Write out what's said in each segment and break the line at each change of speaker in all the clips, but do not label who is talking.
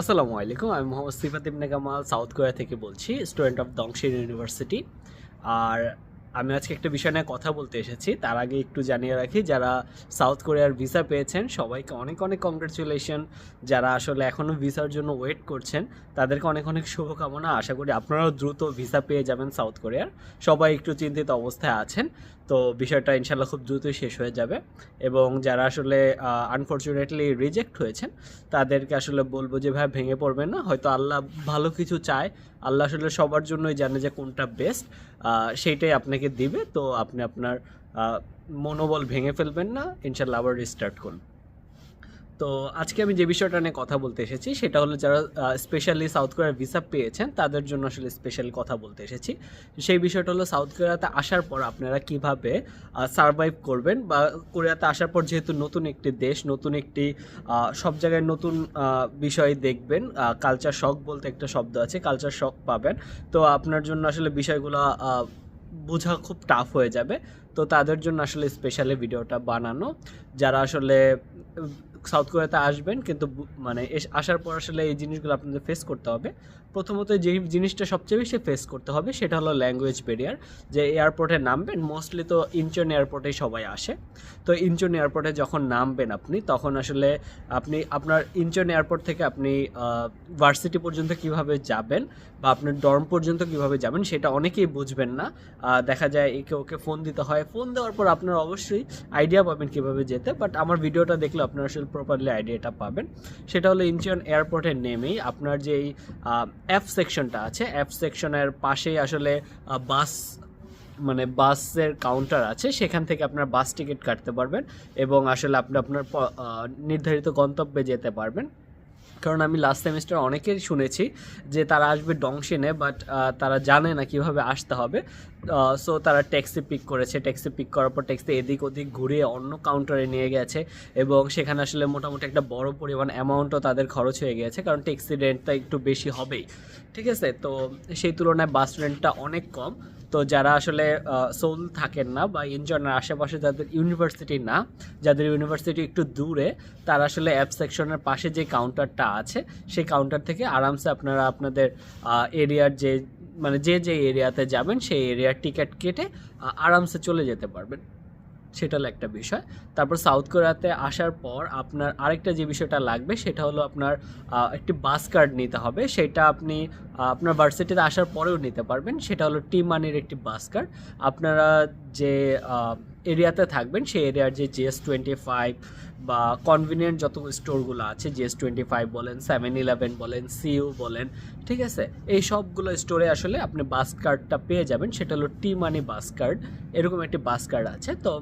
আসসালামু আলাইকুম, আমি মোহাম্মদ সিফাত ইবনে কামাল, সাউথ কোরিয়া থেকে বলছি, স্টুডেন্ট অফ দংশিন ইউনিভার্সিটি। আর আমি আজকে একটা বিষয় নিয়ে কথা বলতে এসেছি, তার আগে একটু জানিয়ে রাখি, যারা সাউথ কোরিয়ার ভিসা পেয়েছেন, সবাইকে অনেক অনেক কংগ্রেচুলেশন যারা আসলে এখনও ভিসার জন্য ওয়েট করছেন, তাদেরকে অনেক অনেক শুভকামনা। আশা করি আপনারাও দ্রুত ভিসা পেয়ে যাবেন সাউথ কোরিয়ার। সবাই একটু চিন্তিত অবস্থায় আছেন। তো বিষয়টা ইনশাল্লাহ খুব দ্রুতই শেষ হয়ে যাবে। এবং যারা আসলে আনফর্চুনেটলি রিজেক্ট হয়েছেন, তাদেরকে আসলে বলব যে, ভাই, ভেঙে পড়বেন না। হয়তো আল্লাহ ভালো কিছু চায়। আল্লাহ আসলে সবার জন্যই জানে যে, কোনটা বেস্ট সেইটাই আপনাকে দিবে। তো আপনি আপনার মনোবল ভেঙে ফেলবেন না। ইনশাল্লাহ আবার রিস্টার্ট করুন। তো আজকে আমি যে বিষয়টা নিয়ে কথা বলতে এসেছি, সেটা হলো যারা স্পেশালি সাউথ কোরিয়ার ভিসা পেয়েছেন, তাদের জন্য আসলে স্পেশালি কথা বলতে এসেছি। সেই বিষয়টা হলো সাউথ কোরিয়াতে আসার পর আপনারা কীভাবে সারভাইভ করবেন বা কোরিয়াতে আসার পর যেহেতু নতুন একটি দেশ, নতুন একটি সব জায়গায় নতুন বিষয় দেখবেন কালচার শক বলতে একটা শব্দ আছে কালচার শক পাবেন। তো আপনার জন্য আসলে বিষয়গুলো বোঝা খুব টাফ হয়ে যাবে। তো তাদের জন্য আসলে স্পেশালি ভিডিওটা বানানো। যারা আসলে সাউথ কোরিয়াতে আসবেন কিন্তু মানে আসার পর আসলে এই জিনিসগুলো আপনাদের ফেস করতে হবে। প্রথমত যে জিনিসটা সবচেয়ে বেশি ফেস করতে হবে, সেটা হলো ল্যাঙ্গুয়েজ ব্যারিয়ার যে এয়ারপোর্টে নামবেন মোস্টলি তো ইঞ্চন এয়ারপোর্টেই সবাই আসে। তো ইঞ্চন এয়ারপোর্টে যখন নামবেন আপনি, তখন আসলে আপনি, আপনার ইঞ্চন এয়ারপোর্ট থেকে আপনি ভার্সিটি পর্যন্ত কীভাবে যাবেন বা আপনার ডর্ম পর্যন্ত কীভাবে যাবেন, সেটা অনেকেই বুঝবেন না। দেখা যায় একে ওকে ফোন দিতে হয়। ফোন দেওয়ার পর আপনারা অবশ্যই আইডিয়া পাবেন কীভাবে যেতে বাট আমার ভিডিওটা দেখলে আপনারা আসলে প্রপারলি আইডিয়াটা পাবেন। সেটা হলো ইনচিয়ন এয়ারপোর্টে নেমেই আপনার যেই এফ সেকশনটা আছে। এফ সেকশনের পাশেই আসলে বাস মানে বাসের কাউন্টার আছে। সেখান থেকে আপনার বাস টিকিট কাটতে পারবেন এবং আসলে আপনি আপনার নির্ধারিত গন্তব্যে যেতে পারবেন। কারণ আমি লাস্ট সেমিস্টার অনেকের শুনেছি যে তারা আসবে ডংশিনে বাট তারা জানে না কীভাবে আসতে হবে। সো তারা ট্যাক্সি পিক করেছে। ট্যাক্সি পিক করার পর ট্যাক্সি এদিক ওদিক ঘুরিয়ে অন্য কাউন্টারে নিয়ে গেছে এবং সেখানে আসলে মোটামুটি একটা বড় পরিমাণ অ্যামাউন্টও তাদের খরচ হয়ে গেছে, কারণ ট্যাক্সি রেন্টটা একটু বেশি হবেই। ঠিক আছে? তো সেই তুলনায় বাস রেন্টটা অনেক কম। তো যারা আসলে সোল থাকেন না বা ইনজনের আশেপাশে যাদের ইউনিভার্সিটি না, যাদের ইউনিভার্সিটি একটু দূরে, তারা আসলে অ্যাপ সেকশনের পাশে যে কাউন্টারটা আছে, সেই কাউন্টার থেকে আরামসে আপনারা আপনাদের এরিয়ার যে মানে যে যে এরিয়াতে যাবেন, সেই এরিয়ার টিকিট কেটে আরামসে চলে যেতে পারবেন। সেটা একটা বিষয়। তারপর সাউথ কোরিয়াতে আসার পর আপনার আরেকটা যে বিষয়টা লাগবে, সেটা হলো আপনার একটি বাস কার্ড নিতে হবে। সেটা আপনি আপনার ভার্সিটিতে আসার পরেও নিতে পারবেন। সেটা হলো টি মানির একটি বাস কার্ড। আপনারা যে এরিয়াতে থাকবেন, সেই এরিয়ার যে জিএস টোয়েন্টি ফাইভ বা কনভিনিয়েন্ট যত স্টোরগুলো আছে জিএস টোয়েন্টি ফাইভ বলেন সেভেন ইলেভেন বলেন সিইউ বলেন, ঠিক আছে? এই সবগুলো স্টোরে আসলে আপনি বাস কার্ডটা পেয়ে যাবেন। সেটা হলো টি মানি বাস কার্ড এরকম একটি বাস কার্ড আছে। তো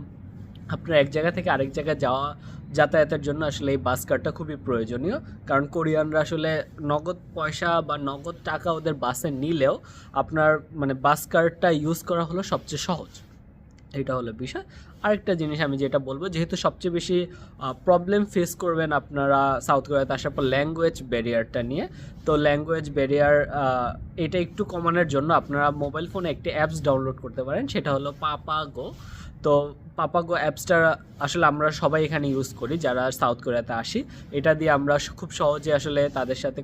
আপনার এক জায়গা থেকে আরেক জায়গায় যাওয়া, যাতায়াতের জন্য আসলে এই বাস কার্ডটা খুবই প্রয়োজনীয়। কারণ কোরিয়ানরা আসলে নগদ পয়সা বা নগদ টাকা ওদের বাসে নিলেও আপনার মানে বাস কার্ডটা ইউজ করা হলো সবচেয়ে সহজ। এটা হলো বিষয়। আরেকটা জিনিস আমি যেটা বলব, যেহেতু সবচেয়ে বেশি প্রবলেম ফেস করবেন আপনারা সাউথ কোরিয়াতে আসার পর ল্যাঙ্গুয়েজ ব্যারিয়ারটা নিয়ে। তো ল্যাঙ্গুয়েজ ব্যারিয়ার এটা একটু কমানোর জন্য আপনারা মোবাইল ফোনে একটি অ্যাপস ডাউনলোড করতে পারেন, সেটা হলো পাপা গো তো পাপাগো অ্যাপসটা আসলে আমরা সবাই এখানে ইউজ করি, যারা সাউথ কোরিয়াতে আসি। এটা দিয়ে আমরা খুব সহজে আসলে তাদের সাথে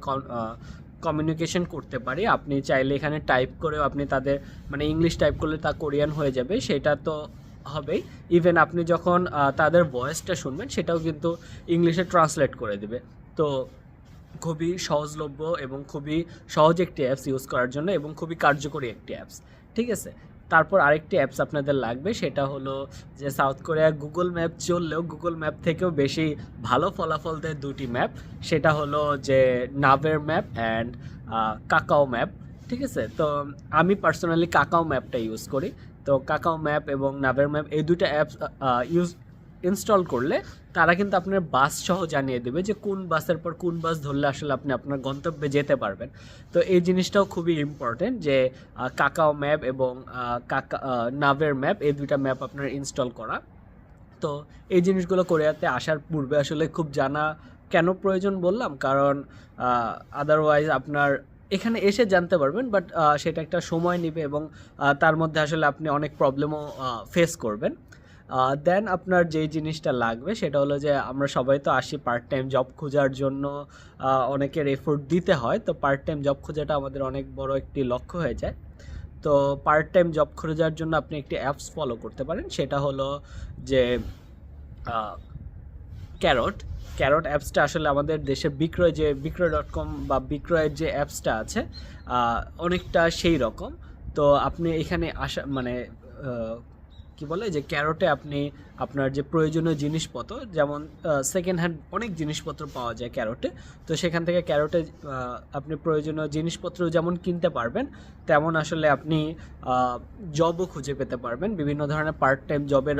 কমিউনিকেশন করতে পারি। আপনি চাইলে এখানে টাইপ করেও আপনি তাদের মানে ইংলিশ টাইপ করলে তা কোরিয়ান হয়ে যাবে, সেটা তো হবেই। ইভেন আপনি যখন তাদের ভয়েসটা শুনবেন, সেটাও কিন্তু ইংলিশে ট্রান্সলেট করে দেবে। তো খুবই সহজলভ্য এবং খুবই সহজ একটি অ্যাপস ইউজ করার জন্য এবং খুবই কার্যকরী একটি অ্যাপস ঠিক আছে? তারপর আরেকটি অ্যাপস আপনাদের লাগবে, সেটা হলো যে সাউথ কোরিয়া গুগল ম্যাপ চললেও গুগল ম্যাপ থেকেও বেশি ভালো ফলাফল দেয় দুটি ম্যাপ সেটা হলো যে Naver map and Kakao map ঠিক আছে? তো আমি পার্সোনালি কাকাও ম্যাপটা ইউজ করি। তো কাকাও ম্যাপ এবং নাভের ম্যাপ এই দুটো অ্যাপস ইউজ ইনস্টল করলে তারা কিন্তু আপনার বাস সহ জানিয়ে দেবে যে কোন বাসের পর কোন বাস ধরলে আসলে আপনি আপনার গন্তব্যে যেতে পারবেন। তো এই জিনিসটাও খুবই ইম্পর্টেন্ট যে কাকাও ম্যাপ এবং কাকা নাভের ম্যাপ এই দুইটা ম্যাপ আপনার ইনস্টল করা। তো এই জিনিসগুলো কোরিয়াতে আসার পূর্বে আসলে খুব জানা কেন প্রয়োজন বললাম? কারণ আদারওয়াইজ আপনার এখানে এসে জানতে পারবেন বাট সেটা একটা সময় নেবে এবং তার মধ্যে আসলে আপনি অনেক প্রবলেমও ফেস করবেন। দেন আপনার যেই জিনিসটা লাগবে সেটা হলো যে আমরা সবাই তো আসি পার্ট টাইম জব খোঁজার জন্য অনেকের এফোর্ট দিতে হয়। তো পার্ট টাইম জব খোঁজাটা আমাদের অনেক বড় একটি লক্ষ্য হয়ে যায়। তো পার্ট টাইম জব খোঁজার জন্য আপনি একটি অ্যাপস ফলো করতে পারেন। সেটা হলো যে ক্যারট ক্যারট অ্যাপসটা আসলে আমাদের দেশে বিক্রয় যে, বিক্রয় ডট কম বা বিক্রয়ের যে অ্যাপসটা আছে অনেকটা সেই রকম। তো আপনি এখানে আসা মানে কি বলে? যে ক্যারোটে আপনি আপনার যে প্রয়োজনীয় জিনিসপত্র, যেমন সেকেন্ড হ্যান্ড অনেক জিনিসপত্র পাওয়া যায় ক্যারোটে। তো সেখান থেকে ক্যারোটে আপনি প্রয়োজনীয় জিনিসপত্র যেমন কিনতে পারবেন, তেমন আসলে আপনি জবও খুঁজে পেতে পারবেন। বিভিন্ন ধরনের পার্ট টাইম জবের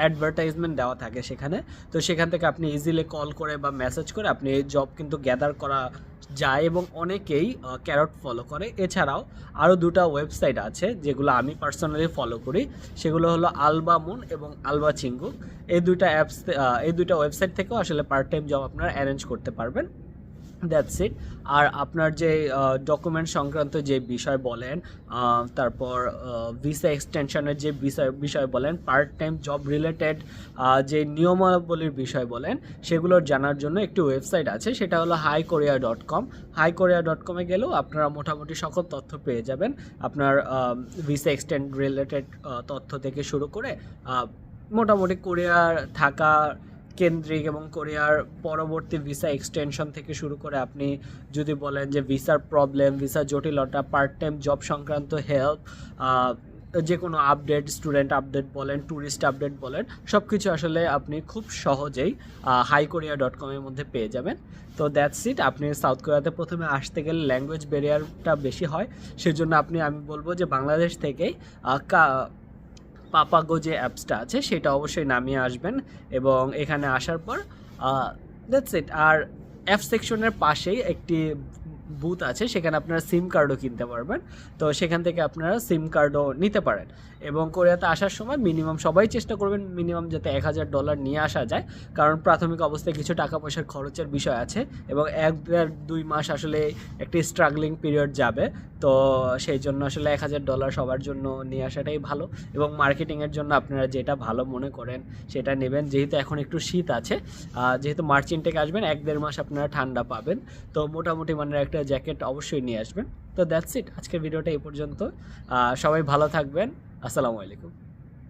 অ্যাডভার্টাইজমেন্ট দেওয়া থাকে সেখানে। তো সেখান থেকে আপনি ইজিলি কল করে বা মেসেজ করে আপনি জব কিন্তু গ্যাদার করা যায় এবং অনেকেই ক্যারট ফলো করে। এছাড়াও আরও দুটা ওয়েবসাইট আছে যেগুলো আমি পার্সোনালি ফলো করি। সেগুলো হলো আলবামুন এবং আলবা চিঙ্গু এই দুইটা অ্যাপস এই দুইটা ওয়েবসাইট থেকেও আসলে পার্ট টাইম জব আপনারা অ্যারেঞ্জ করতে পারবেন। দ্যাটস ইট আর আপনার যে ডকুমেন্ট সংক্রান্ত যে বিষয় বলেন তারপর ভিসা এক্সটেনশনের যে বিষয় বিষয় বলেন পার্ট টাইম জব রিলেটেড যে নিয়মাবলীর বিষয় বলেন সেগুলোর জানার জন্য একটি ওয়েবসাইট আছে, সেটা হলো Hi Korea dot com Hi Korea dot কমে গেলেও আপনারা মোটামুটি সকল তথ্য পেয়ে যাবেন। আপনার ভিসা এক্সটেন্ড রিলেটেড তথ্য থেকে শুরু করে মোটামুটি কোরিয়ার থাকা কেন্দ্রিক এবং কোরিয়ার পরবর্তী ভিসা এক্সটেনশন থেকে শুরু করে আপনি যদি বলেন যে ভিসার প্রবলেম, ভিসা জটিলতা পার্ট টাইম জব সংক্রান্ত হেল্প যে কোনো আপডেট, স্টুডেন্ট আপডেট বলেন ট্যুরিস্ট আপডেট বলেন সব কিছু আসলে আপনি খুব সহজেই হাই কোরিয়া ডট কমের মধ্যে পেয়ে যাবেন। তো দ্যাটস ইট আপনি সাউথ কোরিয়াতে প্রথমে আসতে গেলে ল্যাঙ্গুয়েজ ব্যারিয়ারটা বেশি হয়। সেজন্য আপনি, আমি বলব যে বাংলাদেশ থেকেই পাপাগো যে অ্যাপসটা আছে, সেটা অবশ্যই নামিয়ে আসবেন এবং এখানে আসার পর দ্যাটস ইট আর অ্যাপ সেকশনের পাশেই একটি বুথ আছে, সেখানে আপনারা সিম কার্ডও কিনতে পারবেন। তো সেখান থেকে আপনারা সিম কার্ডও নিতে পারেন। এবং কোরিয়াতে আসার সময় মিনিমাম সবাই চেষ্টা করবেন মিনিমাম যাতে এক হাজার ডলার নিয়ে আসা যায়। কারণ প্রাথমিক অবস্থায় কিছু টাকা পয়সার খরচের বিষয় আছে এবং এক দুই মাস আসলে একটি স্ট্রাগলিং পিরিয়ড যাবে। তো সেই জন্য আসলে এক হাজার ডলার সবার জন্য নিয়ে আসাটাই ভালো। এবং মার্কেটিংয়ের জন্য আপনারা যেটা ভালো মনে করেন সেটা নেবেন। যেহেতু এখন একটু শীত আছে যেহেতু মার্চ ইনটেক আসবেন এক দেড় মাস আপনারা ঠান্ডা পাবেন। তো মোটামুটি মানে একটা জ্যাকেট অবশ্যই নিয়ে আসবেন। তো দ্যাটস ইট আজকের ভিডিওটা এই পর্যন্ত। সবাই ভালো থাকবেন। আসসালামু আলাইকুম।